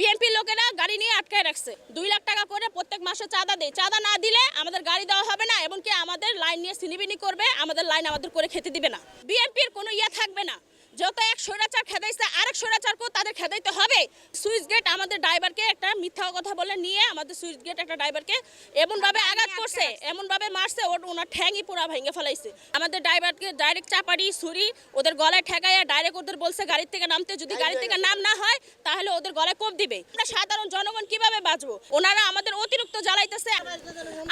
বিএনপির লোকেরা গাড়ি নিয়ে আটকায় রাখছে। দুই লাখ টাকা করে প্রত্যেক মাসে চাঁদা দেয়। চাঁদা না দিলে আমাদের গাড়ি দেওয়া হবে না এবং কি আমাদের লাইন নিয়ে সিনিবিনি করবে, আমাদের লাইন আমাদের করে খেতে দিবে না। বিএনপির কোনো ইয়ে থাকবে না। যত এক স্বৈরাচার খেদাইছে আরেক স্বৈরাচারকেও তাদের খেদাইতে হবে। সুইচ গেট আমাদের ড্রাইভারকে একটা মিথ্যা কথা বলে নিয়ে আমাদের সুইচ গেট একটা ড্রাইভারকে এমনভাবে আঘাত করছে এমনভাবে মারছে ওর ওনার ঠ্যাংই পুরা ভেঙে ফেলাইছে। আমাদের ড্রাইভারকে ডাইরেক্ট চাপাড়ি ছুরি ওদের গলায় ঠেকাইয়া ডাইরেক্ট ওদের বলছে গাড়ি থেকে নামতে যদি গাড়ি থেকে নাম না হয় তাহলে ওদের গলায় কোপ দিবে। আমরা সাধারণ জনগণ কীভাবে বাঁচবো? ওনারা আমাদের অতিরিক্ত জ্বালাইতেছে।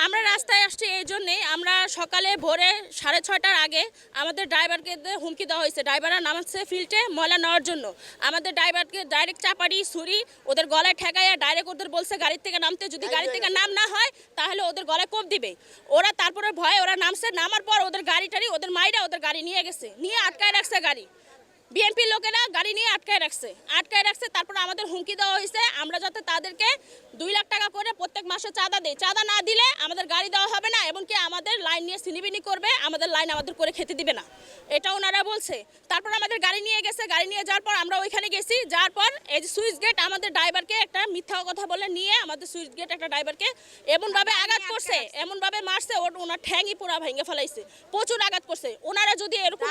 আমরা রাস্তায় আসছি এই জন্যে আমরা সকালে ভোরে সাড়ে ছয়টার আগে আমাদের ড্রাইভারকে দিয়ে হুমকি দেওয়া হয়েছে। ড্রাইভাররা নামাচ্ছে ফিল্ডে ময়লা নেওয়ার জন্য। আমাদের ড্রাইভারকে ডাইরেক্ট চাপাড়ি ছুরি ওদের গলায় ঠেকাইয়া ডাইরেক্ট ওদের বলছে গাড়ি থেকে নামতে। যদি গাড়ি থেকে নাম না হয় তাহলে ওদের গলায় কোপ দিবে। ওরা তারপরে ভয়ে ওরা নামছে নামার পর ওদের গাড়ি টাড়ি ওদের মাইরা ওদের গাড়ি নিয়ে গেছে। নিয়ে আটকায় রাখছে গাড়ি। বিএনপির লোকেরা গাড়ি নিয়ে আটকায় রাখছে। আটকায় রাখছে তারপর আমাদের হুমকি দেওয়া হয়েছে। আমরা যাতে তাদেরকে দুই লাখ টাকা করে প্রত্যেক মাসে চাঁদা দেয় চাঁদা না দিলে আমাদের গাড়ি দেওয়া হবে না এবং কি নিয়ে সিনিবিনি করবে আমাদের লাইন আমাদের করে খেতে দিবে না। এটা ওনারা বলছে। তারপর আমাদের গাড়ি নিয়ে গেছে গাড়ি নিয়ে যাওয়ার পর আমরা ওইখানে গেছি যাওয়ার পর এই যে সুইচ গেট আমাদের ড্রাইভারকে একটা মিথ্যা কথা বলে নিয়ে আমাদের সুইচ গেট একটা ড্রাইভারকে এমনভাবে আঘাত করছে এমনভাবে মারছে ওর ওনার ঠ্যাংই পুরা ভেঙে ফেলাইছে। প্রচুর আঘাত করছে। ওনারা যদি এরকম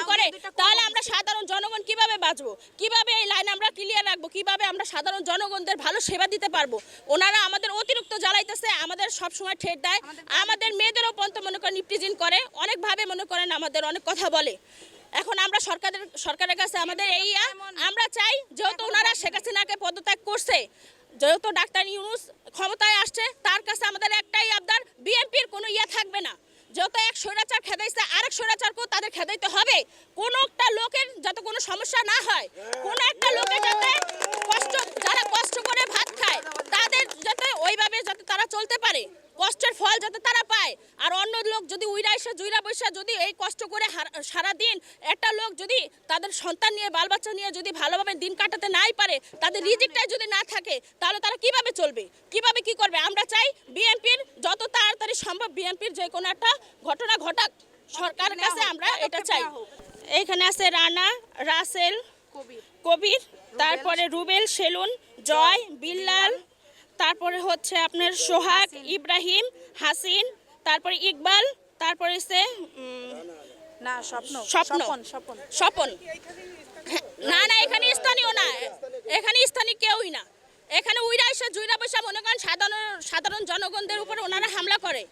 তাহলে আমরা সাধারণ জনগণ কীভাবে বাঁচবো? কীভাবে এই লাইন আমরা ক্লিয়ার রাখব? কীভাবে আমরা সাধারণ জনগণদের ভালো সেবা দিতে পারব? ওনারা আমাদের অতিরিক্ত জ্বালাইতেছে আমাদের সব সময় ঠেট দেয়। আমাদের মেয়েদেরও পর্যন্ত মনে করেন নিপ্রিজিন করে। অনেকভাবে মনে করেন আমাদের অনেক কথা বলে। এখন আমরা সরকারের সরকারের কাছে আমাদের এই আমরা চাই যেহেতু ওনারা শেখ হাসিনাকে পদত্যাগ করছে যেহেতু ডাক্তার ইউনুস ক্ষমতায় আসছে তার কাছে আমাদের একটাই আবদার বিএনপির কোনো ইয়া থাকবে যত এক স্বৈরাচার খেদাইছে, আরেক স্বৈরাচারকেও তাদের খেদাইতে হবে। কোন একটা লোকের যাতে কোনো সমস্যা না হয়, কোন একটা লোকের যাতে কষ্ট, যারা কষ্ট করে ভাত খায়, তাদের যাতে ওইভাবে যাতে তারা চলতে পারে, কষ্টের ফল যাতে তারা পায়। আর অন্য লোক যদি উইরা এসে, জুইরা বৈশা যদি এই কষ্ট করে সারা দিন একটা লোক যদি তাদের সন্তান নিয়ে বাল বাচ্চা নিয়ে যদি ভালোভাবে দিন কাটাতে নাই পারে, তাদের রিজিকটাই যদি না থাকে, তাহলে তারা কীভাবে চলবে? কীভাবে কি করবে? আমরা চাই বিএনপির যত তাড়াতাড়ি সম্ভব বিএনপির যে কোনো একটা ঘটনা ঘটাক। সরকারের কাছে আমরা এটা চাই। এখানে আছে রানা রাসেল কবির। তারপরে রুবেল সেলুন জয় বিল্লাল তারপরে হচ্ছে আপনার সোহাগ ইব্রাহিম হাসিন তারপরে ইকবাল তারপরে সে না স্বপ্ন স্বপ্ন। না না এখানে স্থানীয় না। এখানে স্থানীয় কেউই না। এখানে উইরা এসে জুইরা বৈশা মনে করেন সাধারণ সাধারণ জনগণদের উপর ওনারা করে।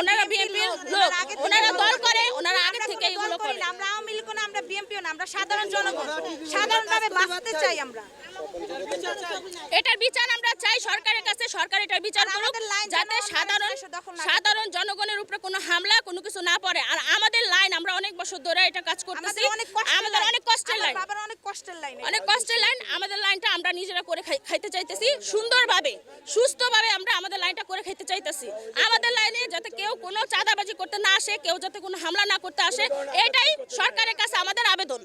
ওনারা বিএনপির লোক ওনারা দল করে। ওনারা আগে থেকে এগুলো করে আমরা আওয়ামী লীগ না আমরা বিএনপিও না আমরা সাধারণ জনগণ। সাধারণভাবে বাঁচতে চাই আমরা। এটার বিচার আমরা চাই সরকারের কাছে সরকার এটার বিচার করুক যাতে সাধারণ জনগণের উপরে কোনো হামলা কোনো কিছু না পড়ে। আর আমাদের লাইন বছর ধরে এটা কাজ করতেছি। আমাদের অনেক কষ্টের লাইন। অনেক কষ্টের লাইন অনেক কষ্টের লাইন অনেক কষ্টের লাইন আমাদের লাইনটা আমরা নিজেরা করে খাই- খাইতে চাইতেছি। সুন্দরভাবে সুস্থভাবে আমরা আমাদের লাইনটা করে খাইতে চাইতেছি। আমাদের লাইনে যাতে কেউ কোনো চাঁদাবাজি করতে না আসে কেউ যাতে কোনো হামলা না করতে আসে এটাই সরকারের কাছে আমাদের আবেদন।